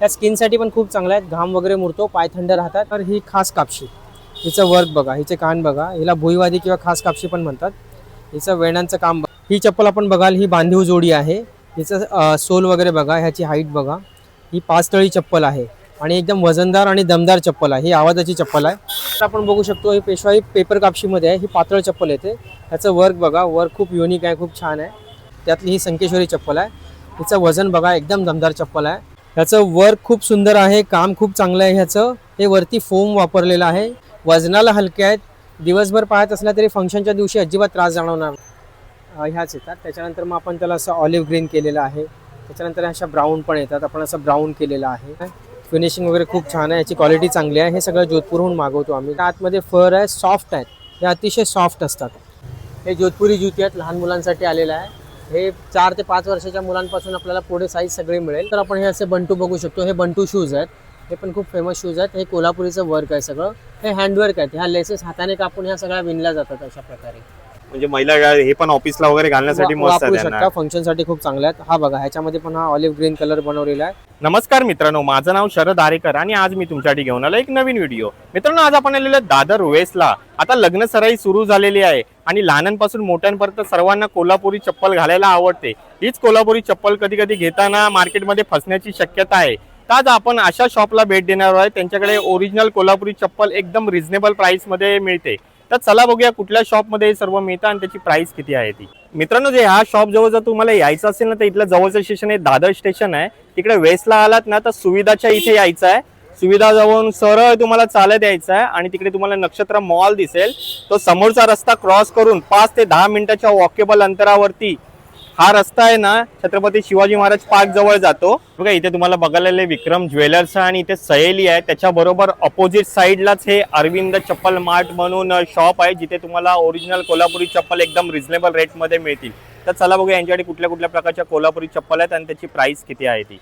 या स्किनसाठी पण खूप चांगला आहेत. घाम वगैरे मुरतो पाय थंड राहतात. तर ही खास कापशी. हिचं वर्क बघा हिचे कान बघा. हिला भुईवादी किंवा खास कापशी पण म्हणतात. हिचं वेणांचं काम बघा. ही चप्पल आपण बघाल ही बांधीव जोडी आहे. हिचं सोल वगैरे बघा ह्याची हाईट बघा. ही पाच तळी चप्पल आहे. आणि एकदम वजनदार आणि दमदार चप्पल आहे. ही आवाजाची चप्पल आहे. तर आपण बघू शकतो ही पेशवाई पेपर कापशीमध्ये आहे. ही पातळ चप्पल येते. ह्याचं वर्क बघा. वर्क खूप युनिक आहे खूप छान आहे. त्यातली ही संकेश्वरी चप्पल आहे. हिचं वजन बघा एकदम दमदार चप्पल आहे. ह्याचं वर्क खूप सुंदर आहे काम खूप चांगलं आहे ह्याचं. हे वरती फोम वापरलेलं आहे. वजनाला हलके आहेत. दिवसभर पाहत असल्या तरी फंक्शनच्या दिवशी अजिबात त्रास जाणवणार ह्याच येतात. त्याच्यानंतर मग आपण त्याला असं ऑलिव्ह ग्रीन केलेलं आहे. त्याच्यानंतर अशा ब्राऊन पण येतात. आपण असं ब्राऊन केलेलं आहे. फिनिशिंग वगैरे खूप छान आहे. याची क्वालिटी चांगली आहे. हे सगळं जोधपूरहून मागवतो आम्ही. आतमध्ये फर आहे. सॉफ्ट आहेत. हे अतिशय सॉफ्ट असतात. हे जोधपुरी जुती आहेत. लहान मुलांसाठी आलेलं आहे. हे चार ते पाच वर्षाच्या मुलांपासून आपल्याला पुढे साईज सगळी मिळेल. तर आपण हे असे बंटू बघू शकतो. हे बंटू शूज आहेत. हे पण खूप फेमस शूज आहेत. हे कोल्हापुरीचं वर्क आहे सगळं. हे हँडवर्क आहेत. ह्या लेसेस हाताने कापून ह्या सगळ्या विणल्या जातात अशा प्रकारे. म्हणजे महिला हे पण ऑफिसला वगैरे घालण्यासाठी मस्त वापरू. शकता. फंक्शनसाठी खूप चांगल्या आहेत. हा बघा ह्याच्यामध्ये पण हा ऑलिव्ह ग्रीन कलर बनवलेला आहे. नमस्कार मित्रांनो माझं नाव शरद आरेकर आणि आज मी तुमच्यासाठी घेऊन आलो एक नवीन व्हिडिओ मित्रांनो आज आपण आलेलो दादर वेस्टला आता लग्न सराई सुरू झालेली आहे आणि लहानांपासून मोठ्यांपर्यंत सर्वांना कोल्हापुरी चप्पल घालायला आवडते. हीच कोल्हापुरी चप्पल कधी कधी घेताना मार्केटमध्ये फसण्याची शक्यता आहे. आज आपण अशा शॉपला भेट देणार आहोत. त्यांच्याकडे ओरिजिनल कोल्हापुरी चप्पल एकदम रिझनेबल प्राइसमध्ये मिळते. तर चला बघूया कुठल्या शॉपमध्ये सर्व मिळतं आणि त्याची प्राइस किती आहे ती. मित्रांनो जे ह्या शॉप जवळ जर तुम्हाला यायचं असेल ना तर इथलं जवळचं स्टेशन आहे दादर स्टेशन आहे. तिकडे वेस्टला आलात ना तर सुविधाच्या इथे यायचं आहे. सुविधा जाऊन सरळ तुम्हाला चालत यायचं आहे आणि तिकडे तुम्हाला नक्षत्र मॉल दिसेल. तो समोरचा रस्ता क्रॉस करून पाच ते दहा मिनिटाच्या वॉकेबल अंतरावरती हा रस्ता आहे ना छत्रपती शिवाजी महाराज पार्क जवळ जातो. बघा इथे तुम्हाला बघायला विक्रम ज्वेलर्स आणि इथे सहेली आहे. त्याच्याबरोबर अपोजिट साईडलाच हे अरविंद चप्पल मार्ट म्हणून शॉप आहे जिथे तुम्हाला ओरिजिनल कोल्हापुरी चप्पल एकदम रिझनेबल रेटमध्ये मिळतील. तर चला बघूया यांच्याकडे कुठल्या कुठल्या प्रकारच्या कोल्हापुरी चप्पल आहेत आणि त्याची प्राइस किती आहे ती.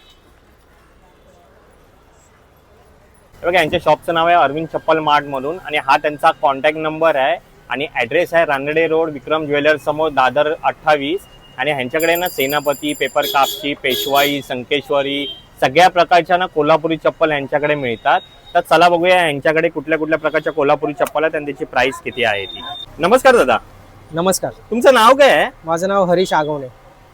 बघा यांच्या शॉपचं नाव आहे अरविंद चप्पल मार्ट म्हणून आणि हा त्यांचा कॉन्टॅक्ट नंबर आहे. आणि ॲड्रेस आहे रानडे रोड विक्रम ज्वेलर्स समोर दादर अठ्ठावीस. आणि ह्यांच्याकडे ना सेनापती पेपर कापशी पेशवाई संकेश्वरी सगळ्या प्रकारच्या ना कोल्हापुरी चप्पल यांच्याकडे मिळतात. तर चला बघूया यांच्याकडे कुठल्या कुठल्या प्रकारच्या कोल्हापुरी चप्पल आहेत आणि त्याची प्राइस किती आहे ती. नमस्कार दादा. नमस्कार. तुमचं नाव काय आहे? माझं नाव हरीश आगवणे.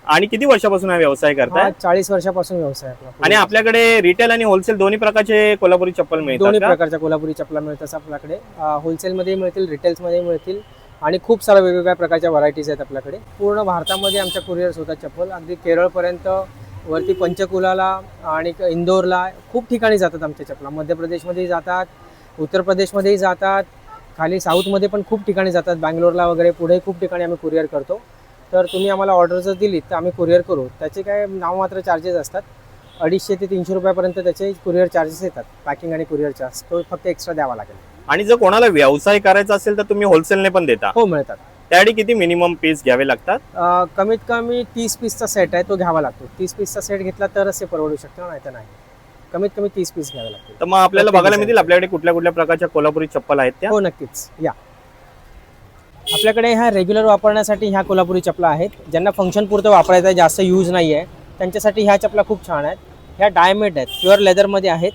आणि किती वर्षापासून हा व्यवसाय करताय? चाळीस वर्षापासून व्यवसाय आपला. आणि आपल्याकडे रिटेल आणि होलसेल दोन्ही प्रकारचे कोल्हापुरी चप्पल मिळतात दोन्ही का? प्रकारच्या कोल्हापुरी चपला मिळतात आपल्याकडे. होलसेलमध्ये मिळतील रिटेल्समध्ये मिळतील. आणि खूप साऱ्या वेगवेगळ्या प्रकारच्या व्हरायटीज आहेत आपल्याकडे. पूर्ण भारतामध्ये आमच्या कुरिअर्स होतात चप्पल. अगदी केरळपर्यंत वरती पंचकुलाला आणि इंदोरला खूप ठिकाणी जातात आमच्या चपला मध्य प्रदेशमध्येही जातात उत्तर प्रदेशमध्येही जातात खाली साऊथमध्ये पण खूप ठिकाणी जातात. बँगलोरला वगैरे पुढे खूप ठिकाणी आम्ही कुरिअर करतो. तर तुम्ही आम्हाला ऑर्डर जर दिली तर आम्ही कुरिअर करू. त्याचे काय नाममात्र चार्जेस असतात. अडीचशे ते तीनशे रुपयापर्यंत त्याचे कुरिअर चार्जेस येतात. पॅकिंग आणि कुरिअर चार्ज तो फक्त एक्स्ट्रा द्यावा लागेल. आणि जर कोणाला व्यवसाय करायचा असेल तर तुम्ही होलसेलने पण देता. हो मिळतात. त्यासाठी किती मिनिमम पीस घ्यावे लागतात? अं, कमीत कमी तीस पीसचा सेट आहे तो घ्यावा लागतो. तीस पीसचा सेट घेतला तरच ते परवडू शकतं नाही तर नाही. कमीत कमी तीस पीस घ्यावे लागतील. तर मग आपल्याला बघायला. मिळतील आपल्याकडे कुठल्या कुठल्या प्रकारच्या कोल्हापुरी चप्पल आहेत त्या? हो नक्कीच. या. आपल्याकडे ह्या रेग्युलर वापरण्यासाठी ह्या कोल्हापुरी चपला आहेत. ज्यांना फंक्शन पुरतं वापरायचं आहे जास्त यूज नाही आहे त्यांच्यासाठी ह्या चपला खूप छान आहेत. ह्या डायमेड आहेत प्युअर लेदरमध्ये आहेत.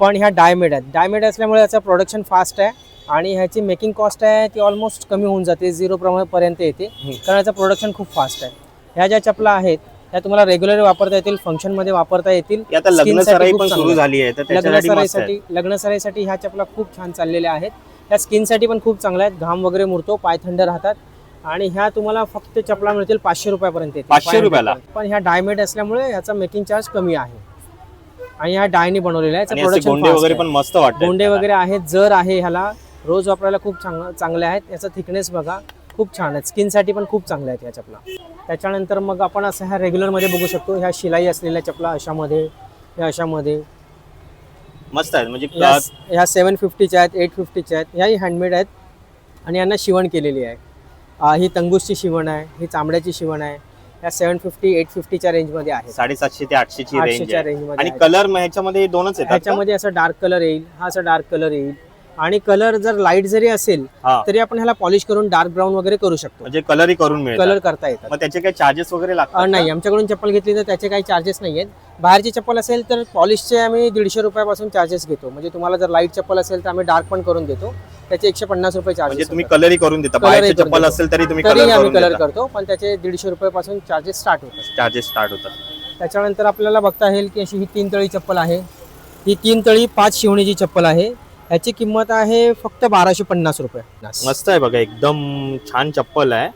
पण ह्या डायमेड आहेत. डायमेड असल्यामुळे याचं प्रोडक्शन फास्ट आहे आणि ह्याची मेकिंग कॉस्ट आहे ती ऑलमोस्ट कमी होऊन जाते झिरो पर्यंत येते. कारण याचं प्रोडक्शन खूप फास्ट आहे. ह्या ज्या चपला आहेत त्या तुम्हाला रेग्युलर वापरता येतील फंक्शनमध्ये वापरता येतील. ही आता लग्न Skin साठी सराई खूप पण चांगलं सुरू आहे. झाली आहे तर लग्न त्याच्यासाठी मस्त आहे. सराईसाठी लग्न सराईसाठी ह्या चपला खूप छान चाललेल्या आहेत. त्या स्किनसाठी पण खूप चांगल्या आहेत. घाम वगैरे मुरतो पाय थंड राहतात. आणि ह्या तुम्हाला फक्त चपला मिळतील पाचशे रुपयापर्यंत येतील. 500 500 रुपयाला? पण ह्या डायमेड असल्यामुळे याचा मेकिंग चार्ज कमी आहे. आणि ह्या डायनी बनवलेल्या आहे. गोंडे वगैरे. पण मस्त वाटतात गोंडे वगैरे आहेत जर आहे ह्याला रोज वापरायला खूप चांग चांगले आहेत. याचा थिकनेस बघा खूप छान आहे. स्किनसाठी पण खूप चांगल्या आहेत या चपला. त्याच्यानंतर मग आपण असं ह्या रेग्युलरमध्ये बघू शकतो ह्या शिलाई असलेल्या चपला अशामध्ये ह्या अशामध्ये. मस्त आहेत. म्हणजे ह्या ह्या सेवन फिफ्टीच्या आहेत एट फिफ्टीच्या आहेत. ह्याही हँडमेड आहेत आणि यांना शिवण केलेली आहे. ही तंगूसची शिवण आहे ही चांबड्याची शिवण आहे. ह्या सेवन फिफ्टी एट फिफ्टीच्या रेंजमध्ये आहेत साडेसातशे ते आठशे ची रेंज आहे रेंजमध्ये आणि आहेत. कलर ह्याच्यामध्ये दोनच का? ह्याच्यामध्ये असं डार्क कलर येईल हा असा डार्क कलर येईल आणि कलर जर लाइट जरी असेल हा. तरी आपण ह्याला पॉलिश करून डार्क ब्राऊन वगैरे करू शकतो. म्हणजे कलरही करून मिळेल कलर करता येतात. मग त्याचे काही चार्जेस वगैरे अ, लागतात नाही आमच्याकडून चप्पल घेतली तर त्याचे काही चार्जेस नाही आहेत. बाहेरची चप्पल असेल तर पॉलिशचे आम्ही दीडशे रुपयापासून चार्जेस घेतो. म्हणजे तुम्हाला जर लाइट चप्पल असेल तर आम्ही डार्क पण करून देतो. त्याचे एकशे पन्नास रुपये म्हणजे चार्जेस तुम्ही कलरही करून देता. बाहेरची करून चप्पल देतो. असेल तरी तुम्ही तरी कलर आम्ही करून कलर देता. करतो पण त्याचे दीडशे रुपयापासून चार्जेस स्टार्ट होतात. चार्जेस स्टार्ट होतात. त्याच्यानंतर आपल्याला बघता येईल की अशी ही तीन तळी चप्पल आहे. ही तीन तळी पाच शिवणीची चप्पल आहे. याची किंमत आहे फक्त बाराशे पन्नास रुपये. मस्त आहे बघा एकदम छान चप्पल आहे.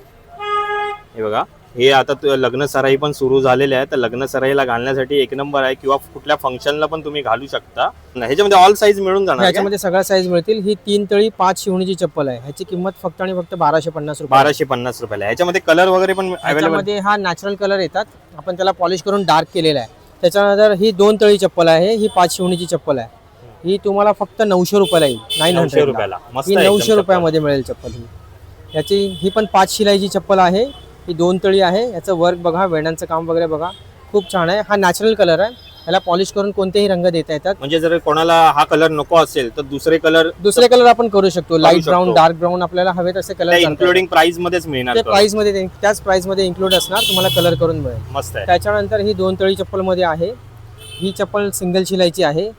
हे बघा हे आता लग्न सराई पण सुरू झालेले आहे तर लग्न सराईला घालण्यासाठी एक नंबर आहे किंवा कुठल्या फंक्शनला पण तुम्ही घालू शकता. ह्याच्यामध्ये ऑल साईज मिळून जाणार का? ह्याच्यामध्ये सगळ्या साईज मिळतील. ही तीन तळी पाच शिवणीची चप्पल आहे. ह्याची किंमत फक्त आणि फक्त बाराशे पन्नास रुपये बाराशे पन्नास रुपयाला. आहे. ह्याच्यामध्ये कलर वगैरे पण ह्याच्यामध्ये हा नॅचरल कलर येतात. आपण त्याला पॉलिश करून डार्क केलेला आहे. त्याच्यानंतर ही दोन तळी चप्पल आहे. ही पाच शिवणीची चप्पल आहे. ही तुम्हाला फक्त नऊशे रुपयाला येईल. नाईन हंड्रेड रुपयाला. मस्त ही नऊशे. रुपयामध्ये मिळेल चप्पल ही. याची ही पण पाच शिलाईची चप्पल आहे. ही दोन तळी आहे. याचं वर्क बघा वेण्यांचं काम वगैरे बघा. खूप छान आहे. हा नॅचरल कलर आहे. याला पॉलिश करून कोणतेही रंग देता येतात. म्हणजे जर कोणाला हा कलर नको असेल तर दुसरे कलर दुसरे कलर आपण करू शकतो. लाइट. ब्राऊन डार्क ब्राऊन आपल्याला हवे तसे कलर इन्क्लुडिंग प्राइस मध्येच मिळणार. प्राइसमध्ये त्याच प्राइसमध्ये इन्क्लूड असणार. तुम्हाला कलर करून मिळेल. मस्त आहे. त्याच्यानंतर ही दोन तळी चप्पलमध्ये आहे. ही चप्पल सिंगल शिलाईची आहे.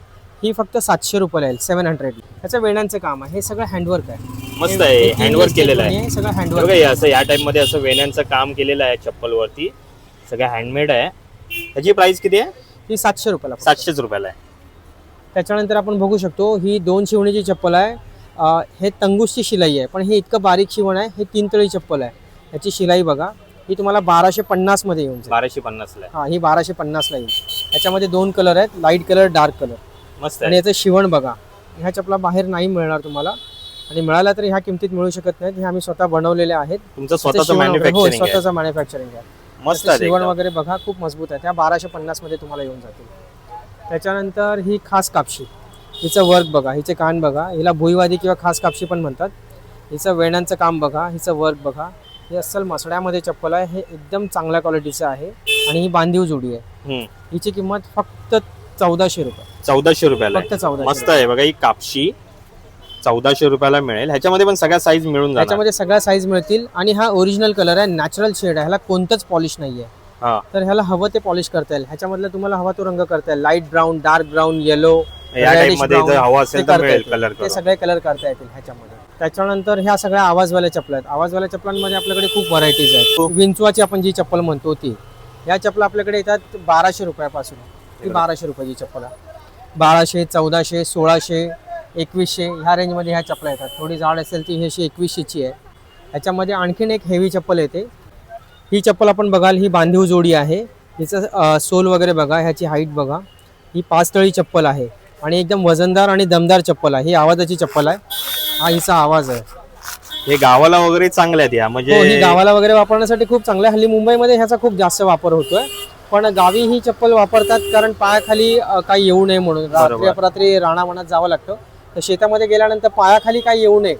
ही फक्त सातशे रुपयाला येईल सेव्हन हंड्रेड त्याचं वेण्यांचं काम आहे हे सगळं हँडवर्क आहे. मस्त आहे हँडवर्क केलेलं आहे. सगळं हँडवर्क बघा हे असं या टाइपमध्ये असं वेण्यांचं काम केलेलं आहे चप्पल वरती सगळं हँडमेड आहे. त्याची प्राइस किती आहे? ही सातशे रुपयाला. सातशेच रुपयाला आहे. त्याच्यानंतर आपण बघू शकतो ही दोन शिवणीची चप्पल आहे. हे तंगूसची शिलाई आहे पण हे इतकं बारीक शिवण आहे हे तीन तळी चप्पल आहे. याची शिलाई बघा ही तुम्हाला बाराशे पन्नासमध्ये येऊन बाराशे पन्नासला आहे. हा ही बाराशे पन्नासला येईल. याच्यामध्ये दोन कलर आहेत लाइट कलर डार्क कलर मस्त आणि याचं शिवण बघा. ह्या चपला बाहेर नाही मिळणार तुम्हाला. आणि मिळाला तरी ह्या किमतीत मिळू शकत नाहीत. हे आम्ही स्वतः बनवलेले आहेत. तुमचं स्वतःचं वगैरे- हो मॅन्युफॅक्चरिंग आहे. स्वतःचं मॅन्युफॅक्चरिंग आहे. मस्त त्याचं शिवण एकदम. वगैरे बघा खूप मजबूत आहे. त्या बाराशे पन्नासमध्ये तुम्हाला येऊन जातील. त्याच्यानंतर ही खास कापशी. हिचं वर्क बघा हिचे कान बघा. हिला भुईवादी किंवा खास कापशी पण म्हणतात. हिचं वेण्यांचं काम बघा हिचं वर्क बघा. हे अस्सल मसड्यामध्ये चप्पल आहे. हे एकदम चांगल्या क्वालिटीचं आहे. आणि ही बांधीव जोडी आहे. हम्म. हिची किंमत फक्त चौदाशे रुपये. चौदाशे रुपयाला फक्त आहे. चौदाशे मस्त आहे बघा ही कापशी चौदाशे रुपयाला मिळेल. ह्याच्यामध्ये पण सगळ्या साईज मिळून जाणार. त्याच्यामध्ये सगळ्या साईज मिळतील. आणि हा ओरिजिनल कलर आहे नॅचरल शेड आहे. ह्याला कोणतंच पॉलिश नाही आहे हा. तर ह्याला हवं ते पॉलिश करता येईल. ह्याच्यामधलं तुम्हाला हवा तो रंग करता येईल. Light brown dark brown yellow या reddish टाइपमध्ये brown जर हवं ते असेल तर करता मिळेल येतील. कलर ते करून. सगळे कलर करता येतील ह्याच्यामध्ये. त्याच्यानंतर ह्या सगळ्या आवाजवाल्या चपला आहेत. आवाजवाल्या चपलांमध्ये आपल्याकडे खूप व्हरायटीज आहेत. विंचवाची आपण जी चप्पल म्हणतो ती या चपला आपल्याकडे येतात बाराशे रुपयापासून. ती बाराशे रुपयाची चप्पल आहे. बाराशे चौदाशे सोळाशे एकवीसशे ह्या रेंजमध्ये ह्या चपला येतात. थोडी जाड असेल ती ही अशी एकवीसशेची आहे. ह्याच्यामध्ये आणखीन एक हेवी चप्पल येते. ही चप्पल आपण बघाल ही बांधीव जोडी आहे. हिचं सोल वगैरे बघा ह्याची हाईट बघा. ही पाच तळी चप्पल आहे आणि एकदम वजनदार आणि दमदार चप्पल आहे. ही आवाजाची चप्पल आहे. हा हिचा आवाज आहे. हे गावाला वगैरे चांगले आहेत या. हो ही म्हणजे गावाला वगैरे वापरण्यासाठी खूप चांगलं आहे हल्ली मुंबईमध्ये ह्याचा खूप जास्त वापर होतोय. पण गावी ही चप्पल वापरतात कारण पायाखाली अ, काही येऊ नये म्हणून. रात्री बरोबर. अपरात्री राणावनात जावं लागतं. तर शेतामध्ये गेल्यानंतर पायाखाली काही येऊ नये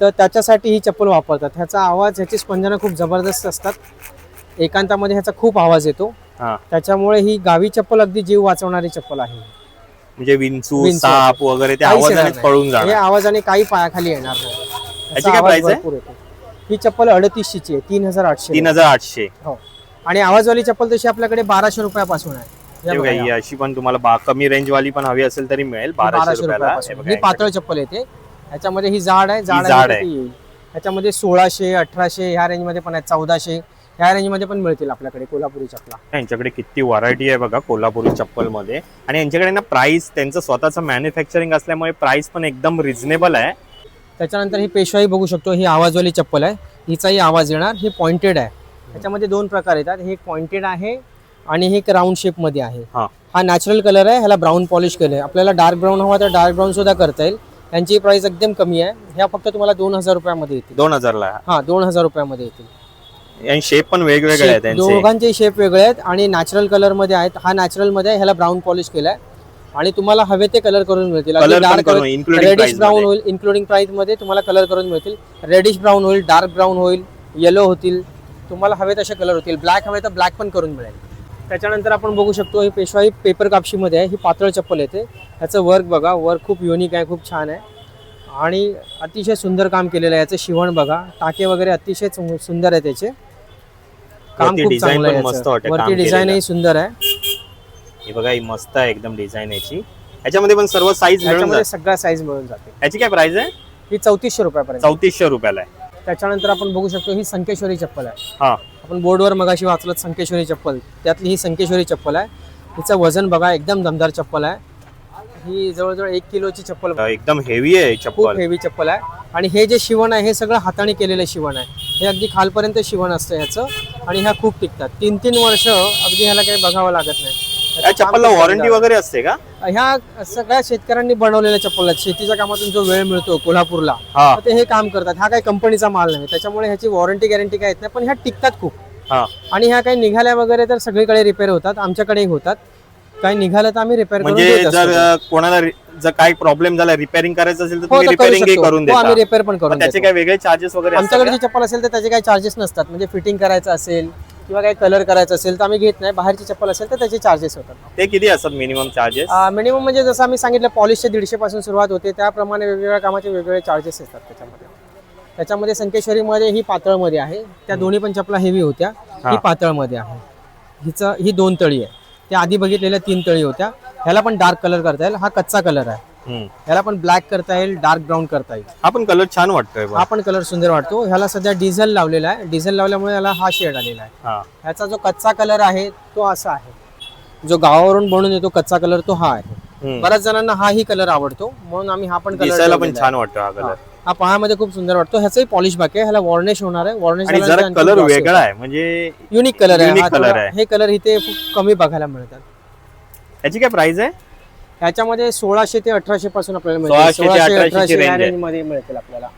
तर त्याच्यासाठी ही चप्पल वापरतात. ह्याचा आवाज ह्याची स्पंदनं खूप जबरदस्त असतात. एकांतामध्ये ह्याचा खूप आवाज येतो. हा. त्याच्यामुळे ही गावी चप्पल अगदी जीव वाचवणारी चप्पल आहे. म्हणजे विंचू विंचू. साप वगैरे ते काहीच नाही. पळून हे जाणार आवाजाने काही पायाखाली येणार नाही. याची याचा काय आवाज price आहे? भरपूर येतो. ही चप्पल अडतीसशेची आहे तीन हजार आठशे. तीन हजार आठशे. हो. आणि आवाजवाली चप्पल तशी आपल्याकडे बाराशे रुपयापासून आहे. हे बघा. ही अशी पण तुम्हाला बा कमी रेंज वाली पण हवी असेल तरी मिळेल बाराशे रुपयाला. हे रुपयापासून बघा ही पातळ चप्पल येते. ह्याच्यामध्ये ही जाड आहे. जाड जाड आहे. ह्याच्यामध्ये सोळाशे अठराशे ह्या रेंजमध्ये पण आहेत. चौदाशे ह्या रेंजमध्ये पण मिळतील आपल्याकडे कोल्हापुरी चपला यांच्याकडे किती व्हरायटी आहे बघा कोल्हापुरी चप्पलमध्ये आणि यांच्याकडे ना प्राइस त्यांचं स्वतःचं मॅन्युफॅक्चरिंग असल्यामुळे प्राइस पण एकदम रिझनेबल आहे. त्याच्यानंतर ही पेशवाई बघू शकतो. ही आवाजवाली चप्पल आहे. हिचाही आवाज येणार. ही पॉइंटेड आहे. त्याच्यामध्ये दोन प्रकार येतात. हे एक पॉइंटेड आहे आणि हे एक राऊंड शेपमध्ये आहे. हा. नॅचरल कलर आहे ह्याला ब्राऊन पॉलिश केलं आहे आपल्याला डार्क ब्राऊन हवा तर डार्क ब्राऊन सुद्धा करता येईल. यांची प्राइस एकदम कमी आहे. ह्या फक्त तुम्हाला दोन हजार रुपयामध्ये येतील. दोन हजारला? हा दोन हजार रुपयामध्ये येतील. शेप पण वेगवेगळे आहेत दोघांचे शेप वेगळे आहेत आणि नॅचरल कलरमध्ये आहेत. हा नॅचरलमध्ये आहे, ह्याला ब्राऊन पॉलिश केलाय. आणि तुम्हाला हवे ते कलर करून मिळतील. डार्क रेडिश ब्राऊन होईल इन्क्लुडिंग प्राइसमध्ये तुम्हाला कलर करून मिळतील. रेडिश ब्राऊन होईल डार्क ब्राऊन होईल येलो होतील. तुम्हाला हवे तसे कलर होतील. ब्लॅक हवे तर ब्लॅक पण करून मिळेल. त्याच्यानंतर आपण बघू शकतो ही पेशवाई पेपर कापशीमध्ये आहे. ही पातळ चप्पल येते. ह्याचं वर्क बघा. वर्क खूप युनिक आहे खूप छान आहे. आणि अतिशय सुंदर काम केलेलं आहे. याचं शिवण बघा. टाके वगैरे अतिशय सुंदर आहे त्याचे. काम खूप चांगलं आहे वरती डिझाईनही. सुंदर आहे. ही बघा ही मस्त आहे एकदम डिझाईन याची. याच्यामध्ये पण सर्व साईज सगळ्या साईज मिळून जाते. याची काय प्राइस आहे? ही चौतीसशे रुपयापर्यंत. चौतीसशे रुपयाला आहे. त्याच्यानंतर आपण बघू शकतो ही संकेश्वरी चप्पल आहे. हा. आपण बोर्डवर मगाशी वाचलं संकेश्वरी चप्पल. त्यातली ही संकेश्वरी चप्पल आहे. हिचं वजन बघा एकदम दमदार चप्पल आहे. ही जवळजवळ एक किलोची चप्पल एकदम हेवी आहे खूप चप्पल. हेवी चप्पल आहे. आणि हे जे शिवण आहे हे सगळं हाताने केलेलं शिवण आहे. हे अगदी खालपर्यंत शिवण असतं ह्याचं. आणि ह्या खूप टिकतात. तीन तीन वर्ष अगदी ह्याला काही बघावं लागत नाही. या चप्पलला वॉरंटी वगैरे असते का. ह्या सगळ्या शेतकऱ्यांनी बनवलेल्या चप्पल आहेत शेतीच्या कामातून जो वेळ मिळतो कोल्हापूरला हा तर ते हे काम करतात हा काही कंपनीचा माल नाही त्याच्यामुळे ह्याची वॉरंटी गॅरंटी काय येत नाही पण ह्या टिकतात खूप हा आणि ह्या काही निघाल्या वगैरे तर सगळीकडे रिपेअर होतात आमच्याकडेही होतात काही निघालं तर आम्ही रिपेअर करून म्हणजे देत जर. अ, कोणाला रि- जर काही प्रॉब्लेम झाला रिपेअरिंग करायचं असेल तर हो, तुम्ही तर करू रिपेअरिंग शकतो. करून हो, आम्ही रिपेअर पण मग करून त्याचे देतो. काही वेगळे चार्जेस वगैरे असतात आमच्याकडे का? जी चप्पल असेल तर त्याचे काही चार्जेस नसतात म्हणजे फिटिंग करायचं असेल किंवा काही कलर करायचं असेल तर आम्ही घेत नाही. बाहेरची चप्पल असेल तर त्याचे चार्जेस होतात. ते किती असतात मिनिमम चार्जेस मिनिमम म्हणजे जसं आम्ही सांगितलं पॉलिशचे दीडशे पासून सुरुवात होते. त्याप्रमाणे वेगवेगळ्या कामाचे वेगवेगळे चार्जेस असतात त्याच्यामध्ये. त्याच्यामध्ये संकेश्वरीमध्ये ही पातळमध्ये आहे. त्या दोन्ही पण चपला हेवी होत्या. ही. पातळमध्ये आहे. हिचं ही दोन तळी आहे. त्या आधी बघितलेल्या तीन तळी होत्या. ह्याला पण डार्क कलर करता येईल. हा कच्चा कलर आहे. ह्याला पण ब्लॅक करता येईल डार्क ब्राऊन करता येईल. हा पण कलर छान वाटतोय. हा पण कलर सुंदर वाटतो. ह्याला सध्या डिझेल लावलेला आहे. डिझेल लावल्यामुळे याला हा शेड आलेला आहे. हा. ह्याचा जो कच्चा कलर आहे तो असा आहे. जो गावावरून बनून येतो कच्चा कलर तो हा आहे. बऱ्याच जणांना हाही कलर आवडतो. म्हणून आम्ही हा पण कलर दिसायला पण छान वाटतो हा कलर हा पायामध्ये खूप सुंदर वाटतो. ह्याचाही पॉलिश बाकी आहे. ह्याला वॉर्निश होणार आहे. वॉर्निश आणि जरा कलर वेगळा आहे. म्हणजे युनिक कलर आहे. unique हा color थोडा- आहे. हे कलर इथे खूप कमी बघायला मिळतात. याची काय प्राइस आहे? ह्याच्यामध्ये सोळाशे ते अठराशे पासून आपल्याला सोळाशे मिळतील ते सोळाशे 1800 ची अठराशे या range मध्ये मिळतील आपल्याला.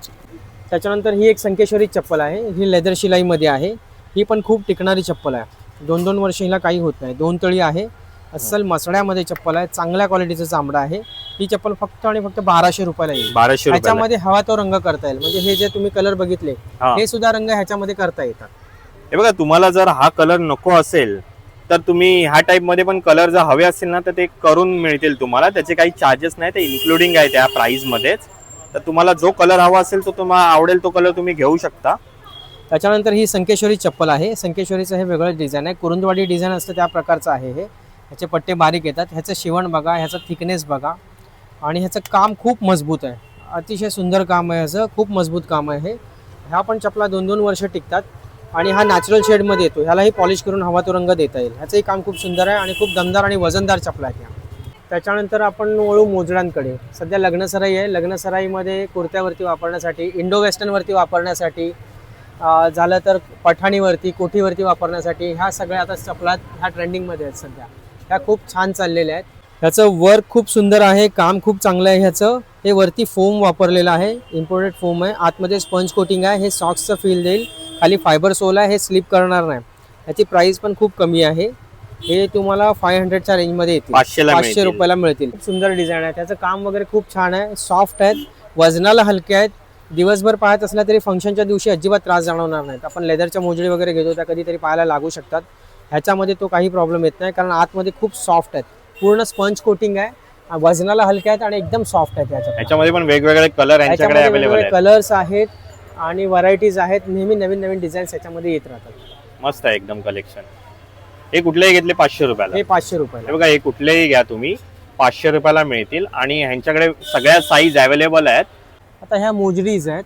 त्याच्यानंतर ही एक संकेश्वरी चप्पल आहे. ही लेदर शिलाईमध्ये आहे. ही पण खूप टिकणारी चप्पल आहे. दोन दोन वर्ष हिला काही होत नाही. दोन तळी आहे. अस्सल मसड्यामध्ये चप्पल आहे. चांगल्या क्वालिटीचं चांबडा आहे. ही चप्पल फक्त आणि फक्त बाराशे रुपयाला येईल. बाराशे ह्याच्यामध्ये हवा तो रंग करता येईल. म्हणजे हे जे तुम्ही कलर बघितले हा. हे सुद्धा रंग ह्याच्यामध्ये करता येतात. हे बघा तुम्हाला जर हा कलर नको असेल तर तुम्ही ह्या टाईपमध्ये पण कलर जर हवे असतील ना तर ते करून मिळतील तुम्हाला. त्याचे काही चार्जेस नाही ते इन्क्लुडिंग आहे त्या प्राईजमध्येच तर तुम्हाला जो कलर हवा असेल तो तुम्हाला आवडेल तो कलर तुम्ही घेऊ शकता. त्याच्यानंतर ही संकेश्वरी चप्पल आहे. संकेश्वरीचं हे वेगळं डिझाईन आहे. कुरुंदवाडी डिझाईन असतं त्या प्रकारचं आहे हे. ह्याचे पट्टे बारीक येतात. ह्याचं शिवण बघा ह्याचं थिकनेस बघा. आणि ह्याचं काम खूप मजबूत आहे. अतिशय सुंदर काम आहे ह्याचं. खूप मजबूत काम आहे हे. ह्या पण चपला दोन दोन वर्ष टिकतात. आणि हा नॅचरल शेडमध्ये येतो. ह्यालाही पॉलिश करून हवा तो रंग देता येईल. ह्याचंही काम खूप सुंदर आहे आणि खूप दमदार आणि वजनदार चपला आहेत ह्या. त्याच्यानंतर आपण वळू मोजड्यांकडे. सध्या लग्नसराई आहे. लग्नसराईमध्ये कुर्त्यावरती वापरण्यासाठी इंडो वेस्टर्नवरती वापरण्यासाठी झालं तर पठाणीवरती कोठीवरती वापरण्यासाठी ह्या सगळ्या आता चपला ह्या ट्रेंडिंगमध्ये आहेत सध्या. ह्या खूप छान चाललेल्या आहेत. ह्याचं वर्क खूप सुंदर आहे. काम खूप चांगलं आहे ह्याचं. हे वरती फोम वापरलेलं आहे. इम्पोर्टेड फोम आहे. आतमध्ये स्पंज कोटिंग आहे. हे सॉक्सचं फील देईल. खाली फायबर सोल आहे. हे स्लिप करणार नाही. ह्याची प्राइस पण खूप कमी आहे. हे तुम्हाला फाय हंड्रेडच्या रेंजमध्ये येतील. पाचशे. रुपयाला मिळतील. सुंदर डिझाईन आहे. त्याचं काम वगैरे खूप छान आहे. सॉफ्ट आहेत. वजनाला हलके आहेत. दिवसभर पाहत असल्या तरी फंक्शनच्या दिवशी अजिबात त्रास जाणवणार नाहीत. आपण लेदरच्या मोजडी वगैरे घेतो त्या कधीतरी पाहायला लागू शकतात. ह्याच्यामध्ये तो काही प्रॉब्लेम येत नाही. कारण आतमध्ये खूप सॉफ्ट आहेत. पूर्ण स्पंज कोटिंग आहे. वजनाला हलके आहेत आणि एकदम सॉफ्ट आहेत याच्या याच्यामध्ये पण वेगवेगळे कलर यांच्याकडे अवेलेबल आहेत. कलर्स आहेत आणि व्हरायटीज आहेत. नेहमी नवीन नवीन डिझाईन्स याच्यामध्ये येत राहतात. मस्त आहे एकदम कलेक्शन हे कुठलेही घेतले पाचशे रुपयाला. हे पाचशे रुपयाला. हे बघा हे कुठलेही घ्या तुम्ही. पाचशे रुपयाला मिळतील आणि ह्यांच्याकडे सगळ्या साईज अवेलेबल आहेत. आता ह्या मोजडीज आहेत.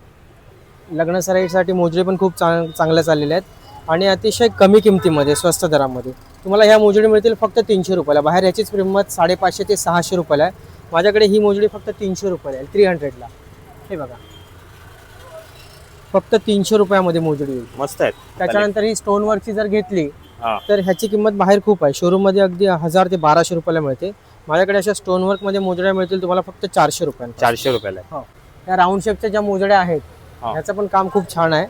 लग्न सराईसाठी मोजडी पण खूप चांग चांगल्या चाललेल्या आहेत. आणि अतिशय कमी किमतीमध्ये स्वस्त दरामध्ये. तुम्हाला ह्या मोजडी मिळतील फक्त तीनशे रुपयाला. बाहेर याचीच किंमत साडेपाचशे ते सहाशे रुपयाला आहे. माझ्याकडे ही मोजडी फक्त तीनशे रुपयाला आहे. थ्री हंड्रेडला हे बघा. फक्त तीनशे रुपयामध्ये मोजडी येईल मस्त आहेत. त्याच्यानंतर ही स्टोनवरची जर घेतली हा. तर ह्याची किंमत बाहेर खूप आहे. शोरूममध्ये अगदी हजार ते बाराशे रुपयाला मिळते. माझ्याकडे अशा स्टोनवर्कमध्ये मोजड्या मिळतील तुम्हाला फक्त चारशे रुपयांना चारशे रुपयाला आहे. हो. या राऊंड शेपच्या ज्या मोजड्या आहेत हा. ह्याचं पण काम खूप छान आहे.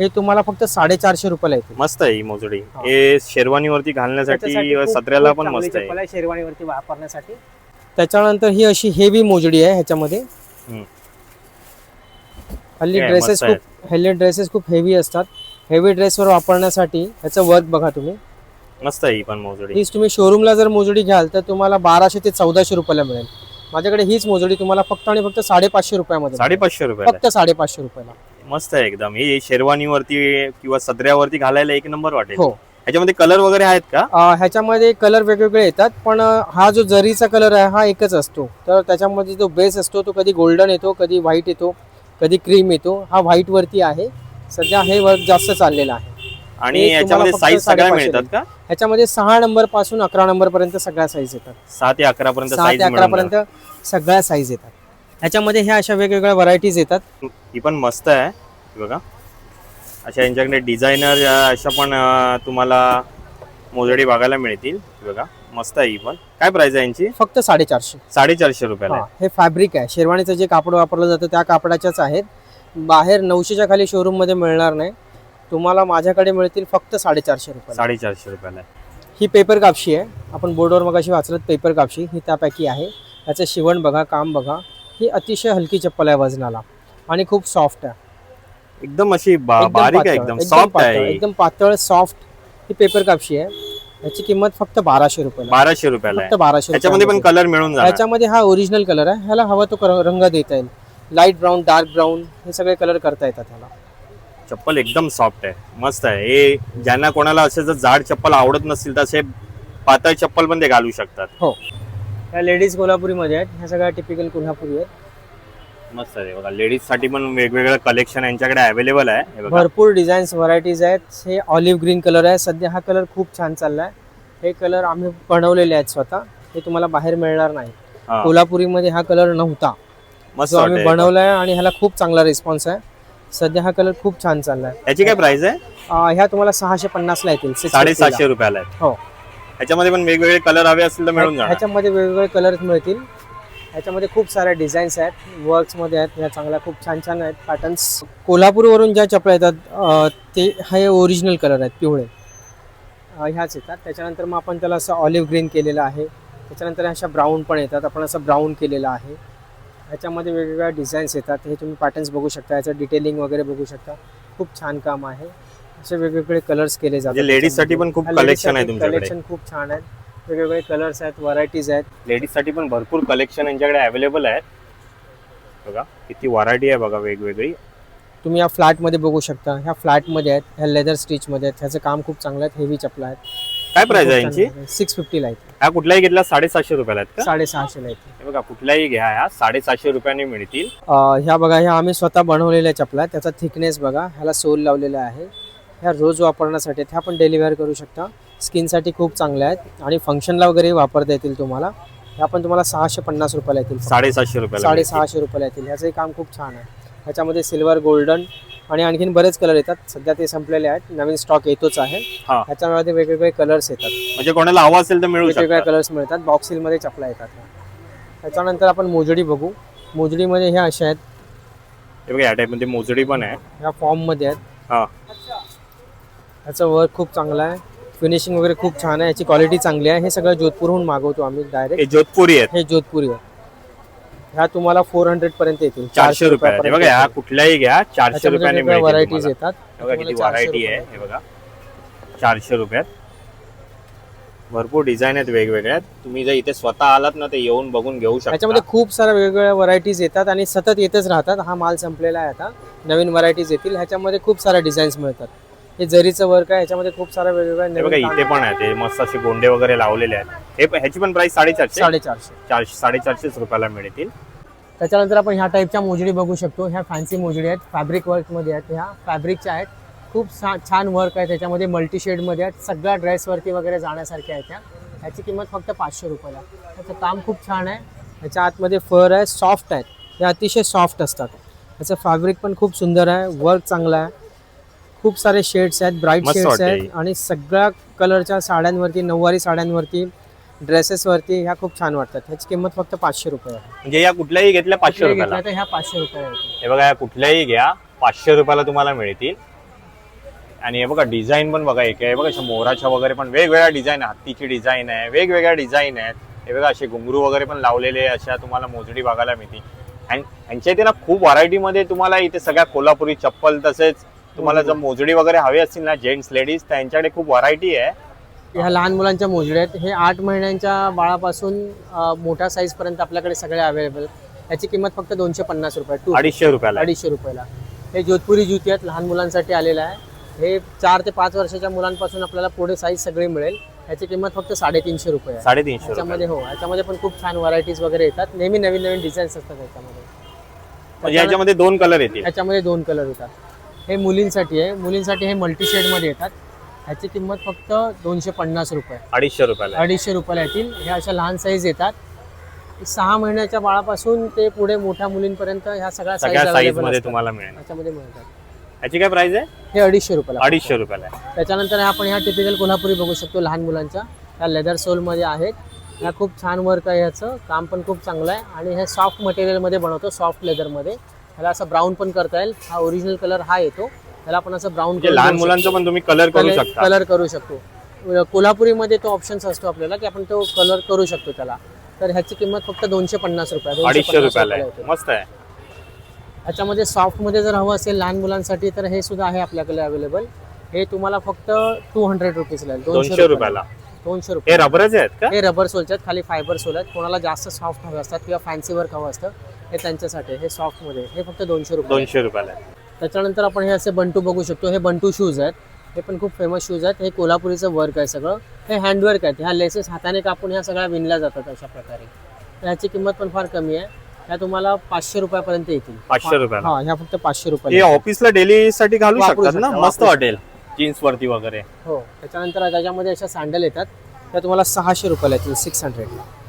हे तुम्हाला फक्त साडेचारशे रुपयाला येते. मस्त आहे ही मोजडी. हा. हे शेरवानीवरती घालण्यासाठी त्याच्यासाठी खूप- सत्र्याला खूप पण चांगली मस्त आहे. चप्पल आहे वापरण्यासाठी. त्याच्यानंतर ही अशी हेवी मोजडी आहे ह्याच्यामध्ये. हम्म. हल्ली ड्रेसेस मस्त खूप हल्ली ड्रेसेस खूप हेवी असतात. हेवी ड्रेसवर वापरण्यासाठी ह्याचं वर्क बघा तुम्ही. मस्त आहे ही पण मोजडी. हीच तुम्ही शोरूमला जर मोजडी घ्याल तर तुम्हाला बाराशे ते चौदाशे रुपयाला मिळेल. माझ्याकडे हीच मोजडी तुम्हाला फक्त आणि फक्त साडेपाचशे रुपयामध्ये साडेपाचशे रुपयाला. फक्त साडेपाचशे रुपयाला. मस्त आहे एकदम. ही शेरवानीवरती किंवा सदऱ्यावरती घालायला एक नंबर वाटेल. हो. ह्याच्यामध्ये कलर वगैरे आहेत का? अं, ह्याच्यामध्ये कलर वेगवेगळे येतात पण अं, हा जो जरीचा कलर आहे हा एकच असतो. तर त्याच्यामध्ये जो बेस असतो तो कधी गोल्डन येतो कधी व्हाईट येतो कधी क्रीम येतो हा व्हाईट वरती आहे. सध्या हे वर्क जास्त चाललेलं आहे. आणि हे तुम्हाला याच्यामध्ये फक्त साईज सगळ्या साडेपाचशे मिळतात का? ह्याच्यामध्ये सहा नंबरपासून अकरा नंबर पर्यंत सगळ्या साईज येतात. सहा ते अकरा पर्यंत सहा ते साईज अकरा पर्यंत सगळ्या साईज येतात. ह्याच्यामध्ये ह्या अशा वेगवेगळ्या व्हरायटीज येतात. ही पण मस्त आहे. बघा. अशा यांच्याकडे डिझायनर अशा पण तुम्हाला मोजडी बघायला मिळतील. बघा. मस्त आहे ही पण. काय प्राइस आहे यांची? फक्त साडेचारशे. साडेचारशे रुपयाला हा, फॅब्रिक आहे. शेरवाणीचं जे कापड वापरलं जातं त्या कापडाच्याच आहेत. बाहेर नऊशेच्या खाली शोरूममध्ये मिळणार नाही. तुम्हाला माझ्याकडे मिळतील फक्त साडेचारशे रुपये साडेचारशे रुपयाला. ही पेपर कापशी आहे. आपण बोर्डवर मग अशी वाचलं पेपर कापशी. ही त्यापैकी आहे. याचं शिवण बघा काम बघा. ही अतिशय हलकी चप्पल आहे वजनाला आणि खूप सॉफ्ट आहे. एकदम अशी बा- एकदम बारीक आहे पातळ, एकदम सॉफ्ट पातळ, आहे. एकदम पातळ सॉफ्ट ही पेपर कापशी आहे. याची किंमत फक्त बाराशे रुपये बाराशे रुपयाला फक्त आहे. बाराशे त्याच्यामध्ये पण. कलर मिळून जाणार. याच्यामध्ये हा ओरिजिनल कलर आहे. ह्याला हवा तो कर- रंग देता येईल. लाइट ब्राऊन डार्क ब्राऊन हे सगळे कलर करता येतात ह्याला. चप्पल एकदम सॉफ्ट आहे. मस्त आहे. हे ज्यांना कोणाला असे जर जाड चप्पल आवडत नसतील तर असे पातळ चप्पल पण ते घालू शकतात. हो. ह्या लेडीज कोल्हापुरीमध्ये आहेत. ह्या सगळ्या टिपिकल कोल्हापुरी आहेत. मस्त आहे. बघा लेडीजसाठी पण वेगवेगळं कलेक्शन यांच्याकडे अवेलेबल आहे. हे बघा. भरपूर डिझाईन्स व्हरायटीज आहेत. हे ऑलिव्ह ग्रीन कलर आहे. सध्या हा कलर खूप छान चाललाय. हे कलर आम्ही बनवलेले आहेत स्वतः. हे तुम्हाला बाहेर मिळणार नाही. हा, कोल्हापुरीमध्ये हा कलर नव्हता. मस्त जो आम्ही वाटतंय. बनवलाय आणि ह्याला खूप चांगला रिस्पॉन्स आहे. सध्या हा कलर खूप छान चाललाय. याची काय प्राइस आहे? ह्या तुम्हाला सहाशे पन्नासला येतील. 650 ला. साडेसातशे रुपयाला आहे. हो. ह्याच्यामध्ये पण वेगवेगळे कलर हवे असतील तर मिळून जाणार. ह्याच्यामध्ये वेगवेगळे कलर्स मिळतील. ह्याच्यामध्ये खूप साऱ्या डिझाईन्स आहेत वर्क्समध्ये आहेत ह्या चांगल्या खूप छान छान आहेत पॅटर्न्स कोल्हापूरवरून ज्या चपल्या येतात ते हे ओरिजिनल कलर आहेत पिवळे. ह्याच येतात. त्याच्यानंतर मग आपण त्याला असं ऑलिव्ह ग्रीन केलेलं आहे. त्याच्यानंतर अशा ब्राऊन पण येतात. आपण असं ब्राऊन केलेलं आहे. ह्याच्यामध्ये वेगवेगळ्या डिझाईन्स येतात. हे तुम्ही पॅटर्न्स बघू शकता. याचं डिटेलिंग वगैरे बघू शकता. खूप छान काम आहे. असे वेगवेगळे कलर्स केले जातात. म्हणजे ladies साठी पण खूप collection आहे तुमच्याकडे. कलेक्शन खूप छान आहेत. वेगवेगळे कलर्स आहेत व्हरायटीज आहेत. लेडीजसाठी पण भरपूर कलेक्शन यांच्याकडे अवेलेबल आहे बघा किती व्हरायटी आहे बघा वेगवेगळी. तुम्ही या फ्लॅटमध्ये बघू शकता. ह्या फ्लॅटमध्ये आहेत ह्या लेदर स्टिचमध्ये आहेत. ह्याचं काम खूप चांगलं आहे हेवी चपला आहेत. काय प्राइस आहे यांची? सिक्स फिफ्टीला आहेत. ह्या कुठल्याही घेतल्या साडेसातशे रुपयाला आहेत का? साडेसहाशेला आहेत. हे बघा कुठल्याही घ्या ह्या. साडेसातशे रुपयांनी मिळतील. अं, ह्या बघा ह्या आम्ही स्वतः बनवलेल्या चपला आहेत. त्याचा थिकनेस बघा ह्याला सोल लावलेला आहे. ह्या रोज वापरण्यासाठी. ह्या पण डेलिव्हर करू शकता. स्किनसाठी खूप चांगल्या आहेत. आणि फंक्शनला वगैरे वापरता येतील तुम्हाला. ह्या पण तुम्हाला सहाशे पन्नास रुपयाला येतील रुपयाला मिळतील. साडेसहाशे रुपयाला येतील. ह्याचंही काम खूप छान आहे. ह्याच्यामध्ये सिल्वर गोल्डन आणि आणखीन बरेच कलर येतात. सध्या ते संपलेले आहेत. नवीन स्टॉक येतोच आहे. हा. ह्याच्यामध्ये वेगवेगळे कलर्स येतात. म्हणजे कोणाला हवं असेल तर मिळू वेगवेगळ्या कलर्स मिळतात. बॉक्सिलमध्ये चपला येतात. त्याच्यानंतर आपण मोजडी बघू. मोजडीमध्ये ह्या अशा आहेत. या मोजडी पण आहे. ह्या फॉर्ममध्ये आहेत. ह्याचं वर्क खूप चांगलं आहे. फिनिशिंग वगैरे खूप छान आहे. याची क्वालिटी चांगली आहे. हे सगळं जोधपूरहून मागवतो आम्ही डायरेक्ट हे जोधपुरी आहेत. हे जोधपुरी आहे. ह्या तुम्हाला फोर हंड्रेड पर्यंत येतील. चारशे रुपये. हे बघा ह्या कुठल्याही घ्या. चारशे रुपयाने मिळतील व्हरायटीज तुम्हाला. येतात. बघा किती तुम्हाला 400 व्हरायटी आहे. रुपये. हे बघा. चारशे रुपयात. भरपूर डिझाईन आहेत वेगवेगळ्या. तुम्ही जर इथे स्वतः आलात ना ते येऊन बघून घेऊ शकता. याच्यामध्ये खूप साऱ्या वेगवेगळ्या व्हरायटीज येतात आणि सतत येतच राहतात. हा माल संपलेला आहे आता. नवीन व्हरायटीज येतील. ह्याच्यामध्ये खूप साऱ्या डिझाईन्स मिळतात. हे जरीचं वर्क आहे ह्याच्यामध्ये खूप साऱ्या वेगवेगळ्या हे बघा इथे पण आहे ते मस्त असे गोंडे वगैरे लावलेले आहेत. हे प- ह्याची पण प्राइस साडेचारशे? साडेचारशे. चारशे साडेचारशेच रुपयाला मिळतील. त्याच्यानंतर आपण ह्या टाईपच्या मोजडी बघू शकतो. ह्या फॅन्सी मोजडी आहेत फॅब्रिक वर्कमध्ये आहेत. ह्या फॅब्रिकच्या आहेत. खूप छा- छान वर्क आहे त्याच्यामध्ये मल्टी शेडमध्ये आहेत. सगळ्या ड्रेसवरती वगैरे जाण्यासारख्या आहेत ह्या. ह्याची किंमत फक्त पाचशे रुपयाला. त्याचं काम खूप छान आहे. ह्याच्या आतमध्ये फर आहे सॉफ्ट आहेत. हे अतिशय सॉफ्ट असतात. ह्याचं फॅब्रिक पण खूप सुंदर आहे वर्क चांगला आहे. खूप सारे शेड्स आहेत ब्राईट मस्त शेड्स आहेत. आणि सगळ्या कलरच्या साड्यांवरती नऊवारी साड्यांवरती ड्रेसेसवरती ह्या खूप छान वाटतात. ह्याची किंमत फक्त पाचशे रुपये आहे. म्हणजे या कुठल्याही घेतल्या पाचशे कुठल्याही रुपयाला. घेतल्या तर ह्या पाचशे रुपये आहेत हे बघा या कुठल्याही घ्या पाचशे रुपयाला तुम्हाला मिळतील. आणि हे बघा डिझाईन पण बघा एक आहे. हे बघा अशा मोराच्या वगैरे पण वेगवेगळ्या डिझाईन हत्तीची डिझाईन आहे वेगवेगळ्या डिझाईन आहेत. हे बघा असे घुंगरू वगैरे पण लावलेले अशा तुम्हाला मोजडी बघायला मिळतील. आणि यांच्या इथे ना खूप व्हरायटीमध्ये तुम्हाला इथे सगळ्या कोल्हापुरी चप्पल तसेच तुम्हाला जर मोजडी वगैरे हवी असतील ना जेंट्स लेडीज तर यांच्याकडे खूप व्हरायटी आहे. ह्या लहान मुलांच्या मोजड्या आहेत. हे आठ महिन्यांच्या बाळापासून अ, मोठ्या साईजपर्यंत आपल्याकडे सगळे अवेलेबल याची किंमत फक्त दोनशे पन्नास रुपये टू अडीचशे रुपयाला. अडीचशे रुपयाला. हे जोधपुरी ज्युती आहेत लहान मुलांसाठी आलेलं आहे. हे चार ते पाच वर्षाच्या मुलांपासून आपल्याला पुढे साईज सगळी मिळेल. याची किंमत फक्त साडेतीनशे रुपये आहे. साडेतीनशे रुपये. याच्यामध्ये हो याच्यामध्ये पण खूप छान व्हरायटीज वगैरे येतात. नेहमी नवीन नवीन डिझाईन्स असतात याच्यामध्ये. म्हणजे याच्यामध्ये दोन कलर येतील. याच्यामध्ये दोन कलर येतात. हे मुलींसाठी आहे. मुलींसाठी हे मल्टी शेडमध्ये येतात. ह्याची किंमत फक्त दोनशे पन्नास रुपये. अडीचशे रुपयाला. अडीचशे रुपयाला येतील. हे अशा लहान साईज येतात. सहा महिन्याच्या बाळापासून ते पुढे मोठ्या मुलींपर्यंत ह्या सगळ्या साईज सगळ्या साईज अवेलेबलमध्ये तुम्हाला मिळेल. याच्यामध्ये मिळतात. याची काय प्राइस आहे? हे अडीचशे रुपयाला. अडीचशे रुपयाला. त्याच्यानंतर आपण ह्या टिपिकल कोल्हापुरी बघू शकतो लहान मुलांच्या. ह्या लेदर सोलमध्ये आहेत. ह्या खूप छान वर्क आहे ह्याचं. काम पण खूप चांगलं आहे. आणि हे सॉफ्ट मटेरियलमध्ये बनवतो सॉफ्ट लेदरमध्ये ह्याला असं ब्राऊन पण करता येईल. हा ओरिजिनल कलर हा येतो. ह्याला आपण असं ब्राऊन म्हणजे लहान मुलांचं पण तुम्ही कलर करू शकता. कलर करू शकतो. कोल्हापुरीमध्ये तो ऑप्शन्स असतो आपल्याला की आपण तो कलर करू शकतो त्याला. तर ह्याची किंमत फक्त दोनशे पन्नास रुपये अडीचशे रुपयाला. मस्त आहे. ह्याच्यामध्ये सॉफ्टमध्ये जर हवं असेल लहान मुलांसाठी तर हे सुद्धा आहे आपल्याकडे अवेलेबल हे तुम्हाला फक्त टू हंड्रेड रुपीजला आहे दोनशे रुपयाला. दोनशे हे रुपये रबरच आहेत का? हे रबर सोलचे आहेत खाली फायबर सोल आहेत कोणाला जास्त सॉफ्ट हवे असतात किंवा फॅन्सी वर्क हवं असतं हे त्यांच्यासाठी. हे सॉफ्टमध्ये हे फक्त दोनशे रुपये. दोनशे रुपयाला आहे. त्याच्यानंतर आपण हे असे बंटू बघू शकतो. हे बंटू शूज आहेत. हे पण खूप फेमस शूज आहेत. हे कोल्हापुरीचं वर्क आहे सगळं. हे हँडवर्क आहेत. ह्या लेसेस हाताने कापून ह्या सगळ्या विणल्या जातात अशा प्रकारे. तर ह्याची किंमत पण फार कमी आहे. ह्या तुम्हाला पाचशे रुपयापर्यंत येतील. पाचशे रुपयाला. हा ह्या फक्त पाचशे हे रुपये ऑफिसला डेली साठी घालू वापरू शकतात ना? शकता, मस्त वापरू वाटेल. जीन्स वरती वगैरे. हो. त्याच्यानंतर त्याच्यामध्ये अशा सँडल येतात. त्या तुम्हाला सहाशे रुपयाला येतील सिक्स हंड्रेडला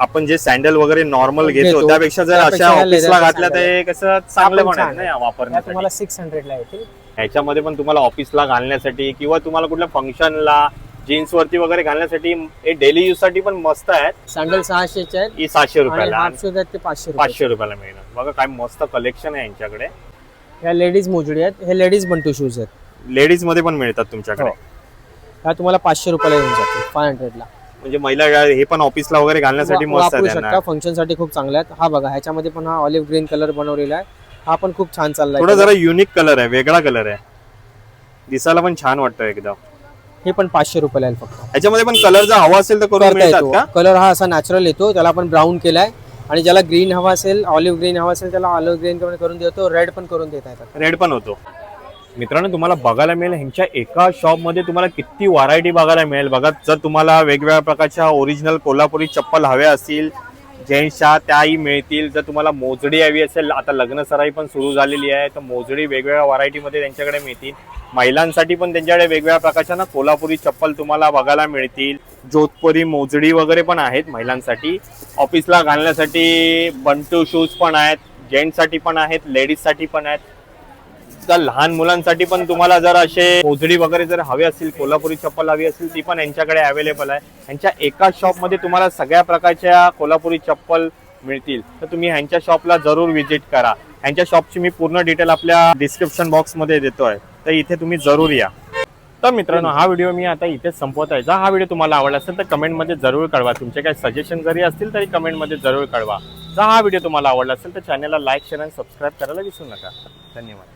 आपण जे सँडल वगैरे नॉर्मल घेतो. घेतो, त्यापेक्षा जर त्यापेक्षा अशा ह्या ऑफिसला घातल्या तर हे कसं चांगलं पण पण आहे छान ना वापरण्यासाठी. तुम्हाला सिक्स हंड्रेडला येतील. ह्याच्यामध्ये पण तुम्हाला ऑफिसला घालण्यासाठी किंवा तुम्हाला कुठल्या फंक्शनला जीन्स वरती वगैरे घालण्यासाठी हे डेली यूजसाठी पण मस्त आहेत. सँडल सहाशेचे आहेत. ही सातशे आणि रुपयाला. हाफ शूज आहेत ते पाचशे रुपये पाचशे रुपयाला मिळणार. बघा काय मस्त कलेक्शन आहे यांच्याकडे. ह्या लेडीज मोजडी आहेत. हे लेडीज बंटू शूज आहेत. लेडीजमध्ये पण मिळतात तुमच्याकडे. हो. ह्या तुम्हाला पाचशे रुपयाला येऊन जातील फाय हंड्रेडला म्हणजे महिला हे पण ऑफिसला वगैरे घालण्यासाठी मस्त वापरू आहे शकता. त्यांना फंक्शनसाठी खूप चांगले आहेत. हा बघा ह्याच्यामध्ये पण हा ऑलिव्ह ग्रीन कलर बनवलेला आहे. हा पण खूप छान चाललाय. थोडा जरा युनिक कलर आहे वेगळा कलर आहे. दिसायला पण छान वाटतं एकदम. हे पण पाचशे रुपयाला येईल फक्त. ह्याच्यामध्ये पण कलर जर हवा असेल तर करून करता मिळतात येतो का? कलर हा असा नॅचरल येतो त्याला आपण ब्राऊन केलाय. आणि ज्याला ग्रीन हवा असेल ऑलिव्ह ग्रीन हवा असेल त्याला ऑलिव्ह ग्रीन करून देतो रेड पण करून देता येतात. रेड पण होतो. मित्रांनो तुम्हाला बघायला मिळेल ह्यांच्या एका शॉपमध्ये तुम्हाला किती व्हरायटी बघायला मिळेल. बघा जर तुम्हाला वेगवेगळ्या प्रकारच्या ओरिजिनल कोल्हापुरी चप्पल हव्या असतील जेंट्सच्या त्याही मिळतील. जर तुम्हाला मोजडी हवी असेल आता लग्न सराई पण सुरू झालेली आहे तर मोजडी वेगवेगळ्या व्हरायटीमध्ये त्यांच्याकडे मिळतील. महिलांसाठी पण त्यांच्याकडे वेगवेगळ्या प्रकारच्या ना कोल्हापुरी चप्पल तुम्हाला बघायला मिळतील. जोधपुरी मोजडी वगैरे पण आहेत महिलांसाठी. ऑफिसला घालण्यासाठी बंटू शूज पण आहेत जेंट्ससाठी पण आहेत लेडीजसाठी पण आहेत. तर लहान मुलांसाठी पण तुम्हाला जर असे मोजडी वगैरे जर हवे असतील कोल्हापुरी चप्पल हवी असेल ती पण यांच्याकडे अवेलेबल आहे. यांच्या एका शॉपमध्ये तुम्हाला सगळ्या प्रकारच्या कोल्हापुरी चप्पल मिळतील. तर तुम्ही ह्यांच्या शॉपला जरूर व्हिजिट करा. ह्यांच्या शॉपची मी पूर्ण डिटेल आपल्या डिस्क्रिप्शन बॉक्समध्ये देतोय. तर इथे तुम्ही जरूर या. तर मित्रांनो हा व्हिडिओ मी आता इथेच संपवत आहे. जर हा व्हिडिओ तुम्हाला आवडला असेल तर कमेंटमध्ये जरूर कळवा. तुमचे काही सजेशन जरी असतील तरी कमेंटमध्ये जरूर कळवा. जर हा व्हिडिओ तुम्हाला आवडला असेल तर चॅनलला लाईक शेअर आणि सबस्क्राईब करायला विसरू नका. धन्यवाद.